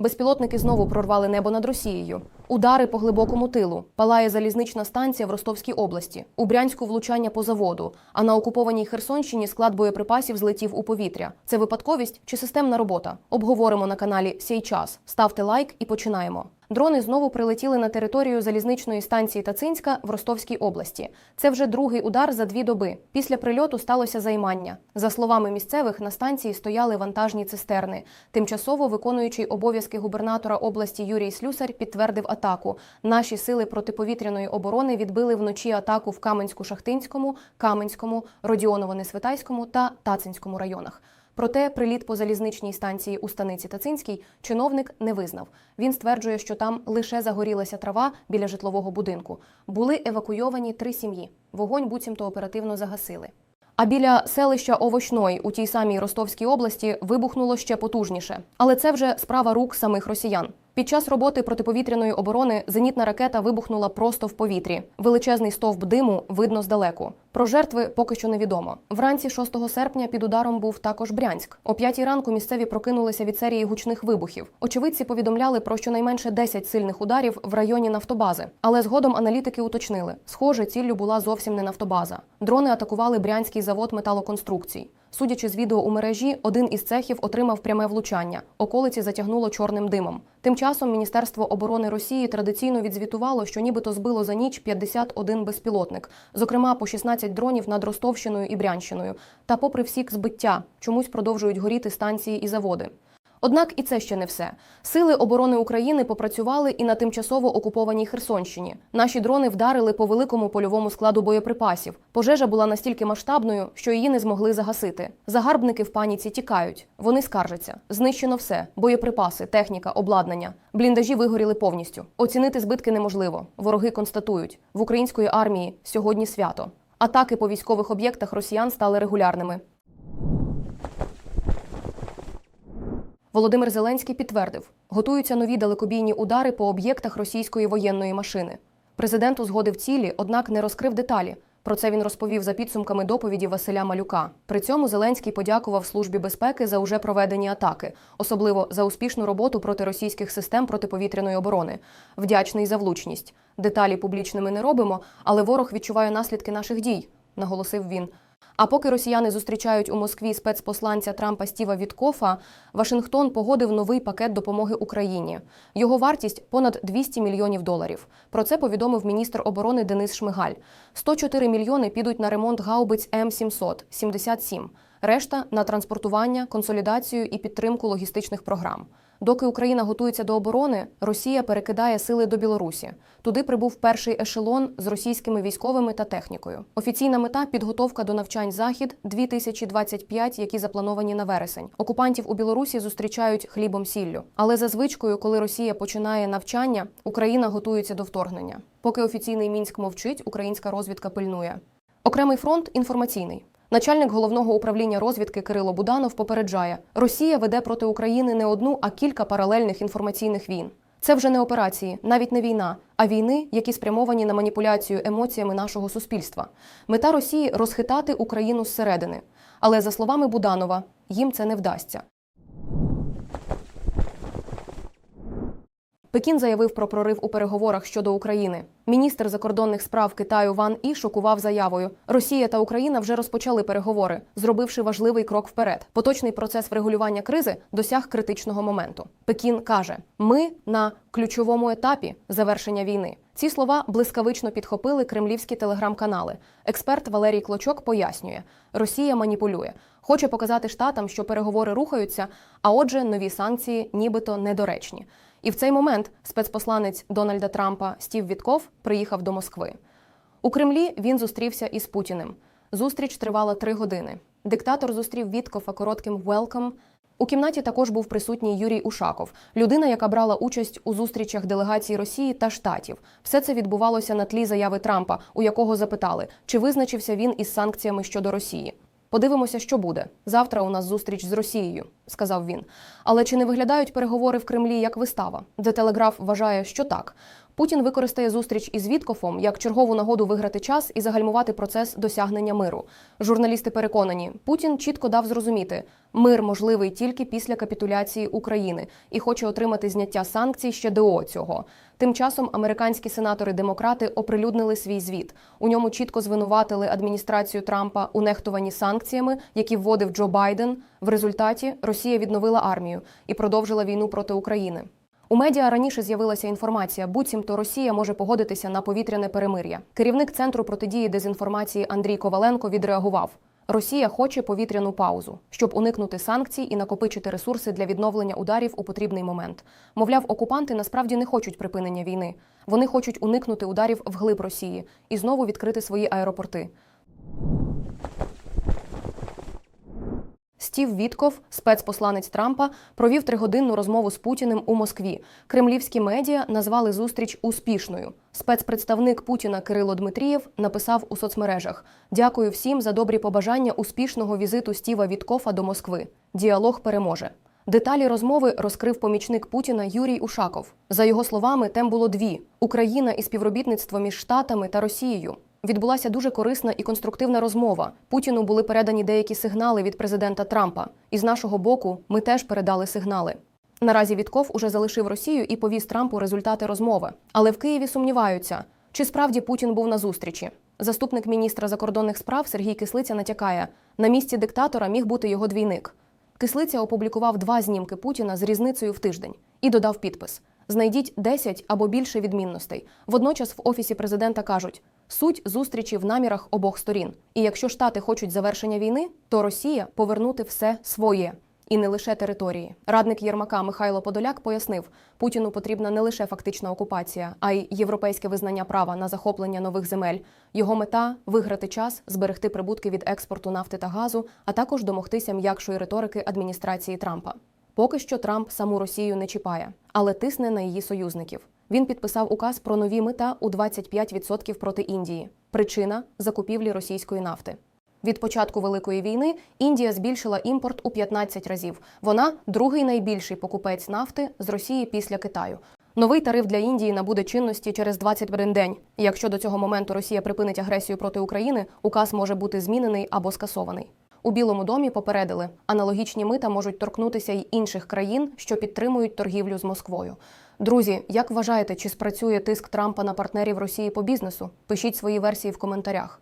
Безпілотники знову прорвали небо над Росією. Удари по глибокому тилу. Палає залізнична станція в Ростовській області. У Брянську влучання по заводу. А на окупованій Херсонщині склад боєприпасів злетів у повітря. Це випадковість чи системна робота? Обговоримо на каналі Сей час. Ставте лайк і починаємо. Дрони знову прилетіли на територію залізничної станції Тацинська в Ростовській області. Це вже другий удар за дві доби. Після прильоту сталося займання. За словами місцевих, на станції стояли вантажні цистерни. Тимчасово виконуючий обов'язки губернатора області Юрій Слюсар підтвердив атаку. Наші сили протиповітряної оборони відбили вночі атаку в Каменську-Шахтинському, Каменському, Родіоново-Несвитайському та Тацинському районах. Проте приліт по залізничній станції у станиці Тацинській чиновник не визнав. Він стверджує, що там лише загорілася трава біля житлового будинку. Були евакуйовані три сім'ї. Вогонь буцімто оперативно загасили. А біля селища Овочної у тій самій Ростовській області вибухнуло ще потужніше. Але це вже справа рук самих росіян. Під час роботи протиповітряної оборони зенітна ракета вибухнула просто в повітрі. Величезний стовп диму видно здалеку. Про жертви поки що невідомо. Вранці 6 серпня під ударом був також Брянськ. О 5 ранку місцеві прокинулися від серії гучних вибухів. Очевидці повідомляли про щонайменше 10 сильних ударів в районі нафтобази. Але згодом аналітики уточнили: схоже, ціллю була зовсім не нафтобаза. Дрони атакували Брянський завод металоконструкцій. Судячи з відео у мережі, один із цехів отримав пряме влучання. Околиці затягнуло чорним димом. Тим часом Міністерство оборони Росії традиційно відзвітувало, що нібито збило за ніч 51 безпілотник, зокрема по 16 дронів над Ростовщиною і Брянщиною. Та, попри всі збиття, чомусь продовжують горіти станції і заводи. Однак і це ще не все. Сили оборони України попрацювали і на тимчасово окупованій Херсонщині. Наші дрони вдарили по великому польовому складу боєприпасів. Пожежа була настільки масштабною, що її не змогли загасити. Загарбники в паніці тікають. Вони скаржаться. Знищено все: боєприпаси, техніка, обладнання. Бліндажі вигоріли повністю. Оцінити збитки неможливо. Вороги констатують: в української армії сьогодні свято. Атаки по військових об'єктах росіян стали регулярними. Володимир Зеленський підтвердив, готуються нові далекобійні удари по об'єктах російської воєнної машини. Президент узгодив цілі, однак не розкрив деталі. Про це він розповів за підсумками доповіді Василя Малюка. При цьому Зеленський подякував Службі безпеки за уже проведені атаки, особливо за успішну роботу проти російських систем протиповітряної оборони. Вдячний за влучність. Деталі публічними не робимо, але ворог відчуває наслідки наших дій, наголосив він. А поки росіяни зустрічають у Москві спецпосланця Трампа Стіва Віткофа, Вашингтон погодив новий пакет допомоги Україні. Його вартість понад 200 мільйонів доларів. Про це повідомив міністр оборони Денис Шмигаль. 104 мільйони підуть на ремонт гаубиць М700 77. Решта на транспортування, консолідацію і підтримку логістичних програм. Доки Україна готується до оборони, Росія перекидає сили до Білорусі. Туди прибув перший ешелон з російськими військовими та технікою. Офіційна мета підготовка до навчань захід 2025, які заплановані на вересень. Окупантів у Білорусі зустрічають хлібом сіллю. Але за звичкою, коли Росія починає навчання, Україна готується до вторгнення. Поки офіційний мінськ мовчить, українська розвідка пильнує. Окремий фронт інформаційний. Начальник головного управління розвідки Кирило Буданов попереджає: Росія веде проти України не одну, а кілька паралельних інформаційних війн. Це вже не операції, навіть не війна, а війни, які спрямовані на маніпуляцію емоціями нашого суспільства. Мета Росії розхитати Україну зсередини. Але за словами Буданова, їм це не вдасться. Пекін заявив про прорив у переговорах щодо України. Міністр закордонних справ Китаю Ван І шокував заявою: Росія та Україна вже розпочали переговори, зробивши важливий крок вперед. Поточний процес врегулювання кризи досяг критичного моменту. Пекін каже: ми на ключовому етапі завершення війни. Ці слова блискавично підхопили кремлівські телеграм-канали. Експерт Валерій Клочок пояснює: Росія маніпулює, хоче показати штатам, що переговори рухаються, а отже, нові санкції нібито недоречні. І в цей момент спецпосланець Дональда Трампа Стів Вітков приїхав до Москви. У Кремлі він зустрівся із Путіним. Зустріч тривала три години. Диктатор зустрів Віткофа коротким «велкам». У кімнаті також був присутній Юрій Ушаков, людина, яка брала участь у зустрічах делегацій Росії та Штатів. Все це відбувалося на тлі заяви Трампа, у якого запитали, чи визначився він із санкціями щодо Росії. Подивимося, що буде. Завтра у нас зустріч з Росією, сказав він. Але чи не виглядають переговори в Кремлі як вистава? Де телеграф вважає, що так. Путін використає зустріч із Віткофом як чергову нагоду виграти час і загальмувати процес досягнення миру. Журналісти переконані, Путін чітко дав зрозуміти, мир можливий тільки після капітуляції України і хоче отримати зняття санкцій ще до цього. Тим часом американські сенатори-демократи оприлюднили свій звіт. У ньому чітко звинуватили адміністрацію Трампа у нехтуванні санкціями, які вводив Джо Байден. В результаті Росія відновила армію і продовжила війну проти України. У медіа раніше з'явилася інформація, буцімто Росія може погодитися на повітряне перемир'я. Керівник центру протидії дезінформації Андрій Коваленко відреагував. Росія хоче повітряну паузу, щоб уникнути санкцій і накопичити ресурси для відновлення ударів у потрібний момент. Мовляв, окупанти насправді не хочуть припинення війни. Вони хочуть уникнути ударів вглиб Росії і знову відкрити свої аеропорти. Стів Вітков, спецпосланець Трампа, провів тригодинну розмову з Путіним у Москві. Кремлівські медіа назвали зустріч успішною. Спецпредставник Путіна Кирило Дмитрієв написав у соцмережах: Дякую всім за добрі побажання успішного візиту Стіва Віткофа до Москви. Діалог переможе. Деталі розмови розкрив помічник Путіна Юрій Ушаков. За його словами, тем було дві: Україна і співробітництво між Штатами та Росією. Відбулася дуже корисна і конструктивна розмова. Путіну були передані деякі сигнали від президента Трампа. І з нашого боку ми теж передали сигнали. Наразі Вітков уже залишив Росію і повіз Трампу результати розмови. Але в Києві сумніваються, чи справді Путін був на зустрічі. Заступник міністра закордонних справ Сергій Кислиця натякає, на місці диктатора міг бути його двійник. Кислиця опублікував два знімки Путіна з різницею в тиждень і додав підпис: Знайдіть 10 або більше відмінностей. Водночас в офісі президента кажуть. Суть зустрічі в намірах обох сторін. І якщо Штати хочуть завершення війни, то Росія повернути все своє і не лише території. Радник Єрмака Михайло Подоляк пояснив, Путіну потрібна не лише фактична окупація, а й європейське визнання права на захоплення нових земель. Його мета виграти час, зберегти прибутки від експорту нафти та газу, а також домогтися м'якшої риторики адміністрації Трампа. Поки що Трамп саму Росію не чіпає, але тисне на її союзників. Він підписав указ про нові мита у 25% проти Індії. Причина закупівлі російської нафти. Від початку великої війни Індія збільшила імпорт у 15 разів. Вона другий найбільший покупець нафти з Росії після Китаю. Новий тариф для Індії набуде чинності через 21 день. Якщо до цього моменту Росія припинить агресію проти України, указ може бути змінений або скасований. У Білому домі попередили, аналогічні мита можуть торкнутися й інших країн, що підтримують торгівлю з Москвою. Друзі, як вважаєте, чи спрацює тиск Трампа на партнерів Росії по бізнесу? Пишіть свої версії в коментарях.